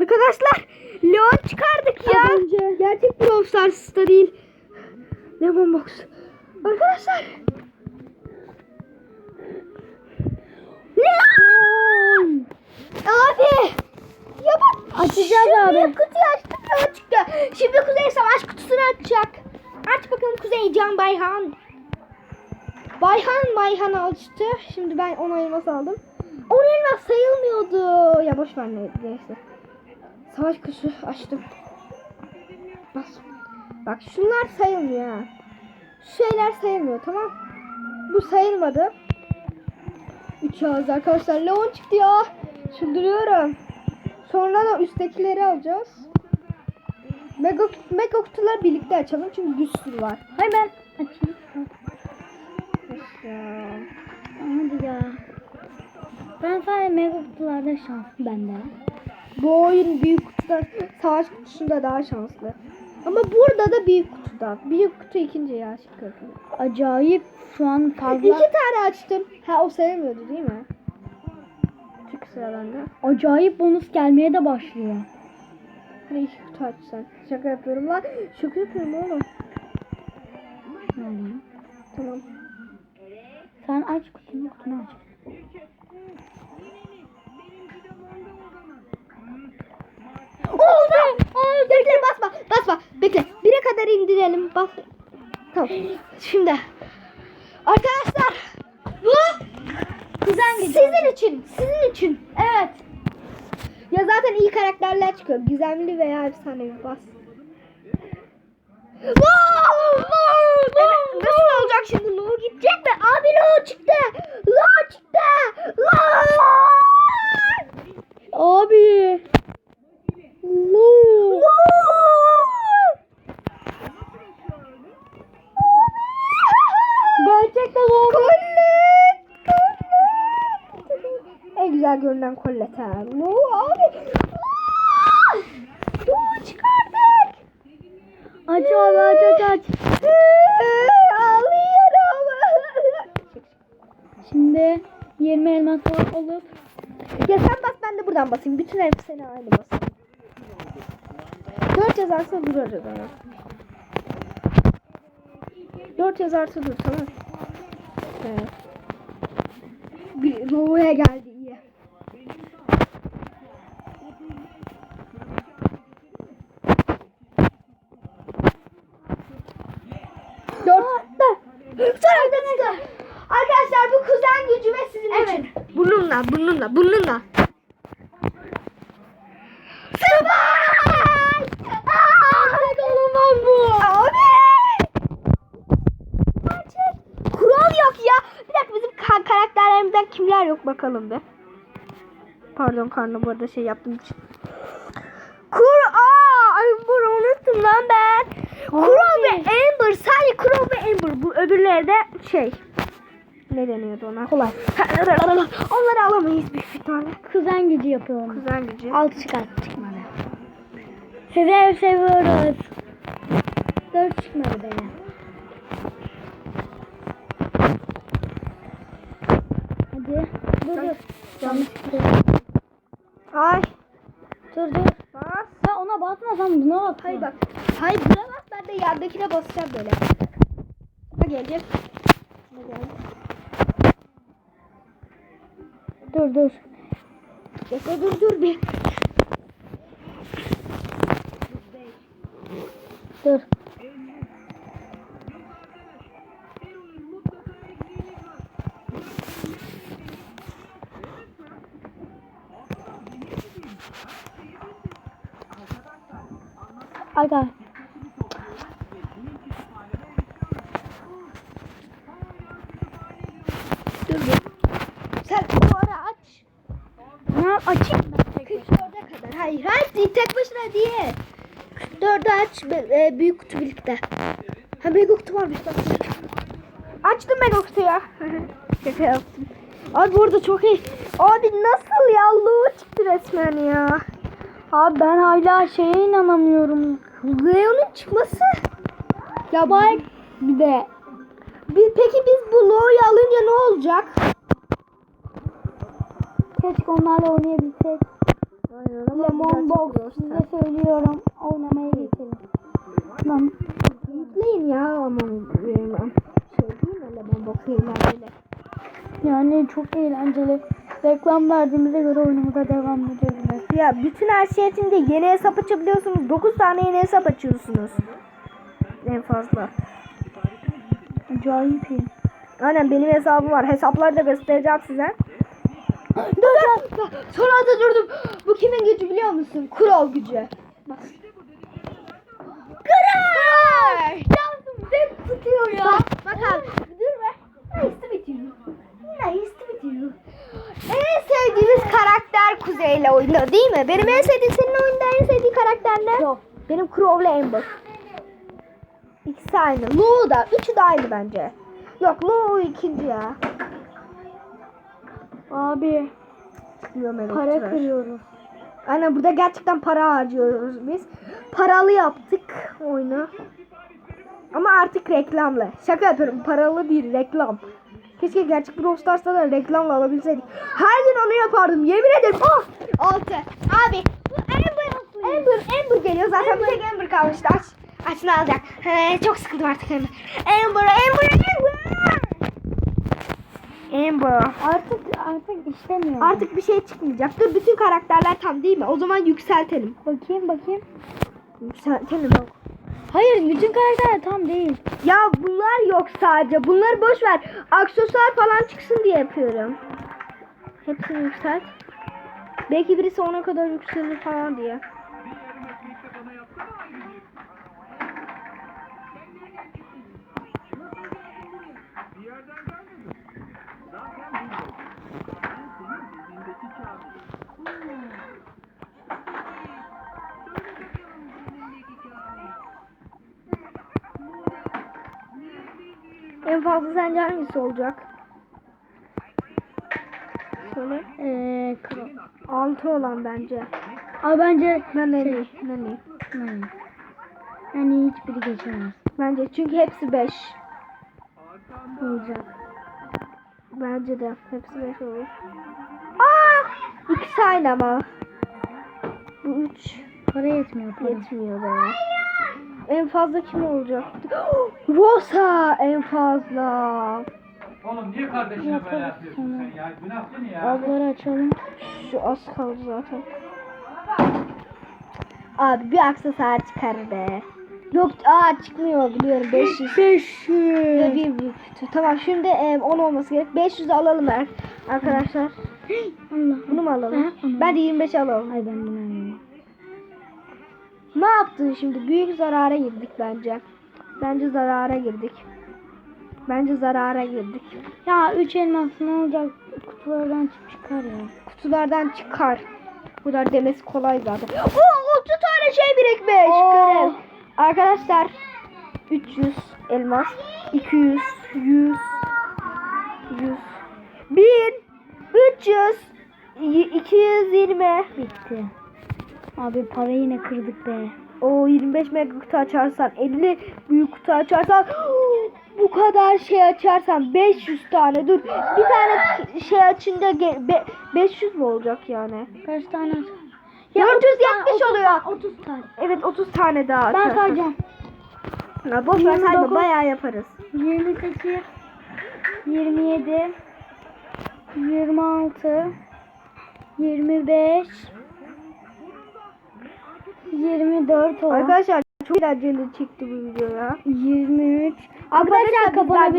Arkadaşlar Leon çıkardık ya. Az önce. Gerçek Brawl Stars'ta değil. Lemon Box. Arkadaşlar. Leon! Abi. Ya bak. Açacağız şu abi. kutuyu açtık Leon çıktı. Şimdi Kuzey savaş kutusunu açacak. Aç bakalım Kuzey Can Bayhan. Bayhan Bayhan açtı. Şimdi ben 10 elmas aldım. 10 elmas sayılmıyordu. Ya boş ver ne- neyse. Savaş kuşu açtım. Bas. Bak şunlar sayılmıyor ha. Şeyler sayılmıyor tamam. Bu sayılmadı. 3 ağız arkadaşlar. Leon çıktı ya. Çıldırıyorum. Sonra da üsttekileri alacağız. Mega, mega kutuları birlikte açalım çünkü bir sürü var. Ben açayım. Ya. Hadi ya. Ben sadece mega kutularda şanslı bende. Bu oyun büyük kutuda, savaş kutusunda daha şanslı. Ama burada da büyük kutuda. Büyük kutu ikinci ya şıkkı. Acayip şu an fazla. İki tane açtım. Ha o sayılmıyordu değil mi? Çünkü sıra bende. Acayip bonus gelmeye de başlıyor. Hadi iki kutu aç sen. Şaka yapıyorum lan. Şaka yapıyorum oğlum. Yani. Tamam. Sen aç kutunu, kutunu aç. Bekle basma. Basma. Bekle. Bire kadar indirelim. Bas. Tamam. Şimdi. Arkadaşlar. Bu Kuzen sizin için. Sizin için. Evet. Ya zaten iyi karakterler çıkıyor. Gizemli veya efsanevi bas. Wow! Evet, nasıl olacak şimdi? Lu gidecek mi? Abi Lu çıktı. Lu çıktı. Lu! Abi. Ha. Lu abi. Lu çıkardık. Aç abi aç aç aç. Ağlıyorum. Şimdi 20 elmas olup ya sen bas ben de buradan basayım. Bütün hepsini aynı basayım. Dört yazarsa dur arada. Dört yazarsa dur tamam. Evet. Bir geldi iyi. Dört. Sonra. Arkadaşlar bu kuzen gücü ve sizin için. Bununla, bununla, bununla. Sıvay! Aa, olamam bu. Abi! Gerçek. Kural yok ya. Bir dakika bizim ka- karakterlerimizden kimler yok bakalım bir. Pardon karnı bu arada şey yaptığım için. Kur aa Amber unuttum lan ben. Kural ve Amber sadece Kural ve Amber bu öbürleri de şey ne deniyordu ona? kolay. Onları alamayız büyük ihtimalle. Kuzen gücü yapıyorum. Kuzen gücü. Altı çıkart çıkmadı. Sizi seviyoruz. Dört çıkmadı be. Hadi. Dur dur. Yanlış. Ay. Dur dur. Bas. Sen ona basmasan buna bas. Hayır bak. Hayır buna bas ben de yandakine basacağım böyle. Ha gelecek. Ha geldi. Dur dur. Bekle dur dur bir. Dur. Aga. Dur bir. Sen bu ara aç. Ne açayım ben? 44'e kadar. Hayır hayır değil. 44'ü aç e, büyük kutu birlikte. Ha büyük kutu varmış bak. Açtım ben o kutuyu. Şaka yaptım. Abi burada çok iyi. Abi nasıl ya? Lu çıktı resmen ya. Abi ben hala şeye inanamıyorum. Leon'un çıkması. Ya bak bir de Biz, peki biz bu Lu'yu alınca ne olacak? keşke onlarla oynayabilsek. Aynen ama Lemon Box size söylüyorum. Oynamaya geçelim. Lan Yükleyin ya ama. Şey değil mi Lemon Box eğlenceli. yani çok eğlenceli. Reklam verdiğimize göre oynamada devam ediyoruz. Ya bütün her şey içinde yeni hesap açabiliyorsunuz. 9 tane yeni hesap açıyorsunuz. En fazla. Acayip iyi. Aynen benim hesabım var. Hesapları da göstereceğim size. Dur dur. Son anda durdum. Bu kimin gücü biliyor musun? Kurol gücü. Bak. Kurol! Şansım hep tutuyor ya. Bak, bak abi. Dur be. Nice to meet you. Nice to meet you. En sevdiğiniz karakter Kuzey ile oyunda değil mi? Benim en sevdiğim senin oyunda en sevdiğin karakter ne? Yok. Benim Crow ile Amber. İkisi aynı. Lou da. Üçü de aynı bence. Yok Lou ikinci ya. Abi evet, para tıraş. kırıyoruz. Aynen burada gerçekten para harcıyoruz biz. Paralı yaptık oyunu. Ama artık reklamlı. Şaka yapıyorum. Paralı değil reklam. Keşke gerçek Brawl Stars'ta da reklamla alabilseydik. Her gün onu yapardım. Yemin ederim. Oh! Altı. Abi. Bu Amber. Amber. Amber geliyor. Zaten bir tek Amber kalmıştı. Aç. Aç ne alacak? He, çok sıkıldım artık Amber. Amber. Amber. Amber. Amber. Artık artık istemiyorum. Artık bir şey çıkmayacak. Dur bütün karakterler tam değil mi? O zaman yükseltelim. bakayım bakayım. Yükseltelim. Hayır bütün karakterler tam değil. Ya bunlar yok sadece. Bunları boş ver. Aksesuar falan çıksın diye yapıyorum. Hepsini yükselt. Belki birisi ona kadar yükselir falan diye. En fazla sence hangisi olacak? Şöyle. Eee kral. 6 olan bence. Abi bence Ben şey. Ben iyi. yani, yani hiçbiri geçemez. Bence çünkü hepsi 5 Olacak. Bence de hepsi 5 olur. Aa! İkisi aynı ama. Bu 3 Para yetmiyor para. yetmiyor be. En fazla kim olacak? Rosa en fazla. Oğlum niye kardeşine böyle yapıyorsun sen ya? Günah değil mi ya? Abları açalım. Şu az kaldı zaten. Abi bir aksesuar çıkar be. Yok aa çıkmıyor biliyorum 500. 500. Ve bir kutu. Tamam şimdi e, 10 olması gerek. 500 alalım er- arkadaşlar. Allah. Bunu mu alalım? Ha. Ben de 25 alalım. Ay ben bunu anlamıyorum. Ne yaptın şimdi? Büyük zarara girdik bence. Bence zarara girdik. Bence zarara girdik. Ya 3 elmas ne olacak? Kutulardan çık çıkar ya. Kutulardan çıkar. Bu kadar demesi kolay zaten. Oo 30 tane şey birikmiş. Görev. Arkadaşlar 300 elmas, 200, 100, 100, 1000, 300, y- 220. Bitti. Abi parayı yine kırdık be. O 25 mega kutu açarsan 50 büyük kutu açarsan bu kadar şey açarsan 500 tane dur bir tane şey açınca ge- be- 500 mü olacak yani? Kaç tane? 470 oluyor. 30 tane. Evet 30 tane daha Ben açarsan. sayacağım. Ya boş ver sayma 29. bayağı yaparız. 28 27 26 25 24 oldu. Arkadaşlar çok eğlenceli çıktı bu video ya. 23 Arkadaşlar kapanabilir.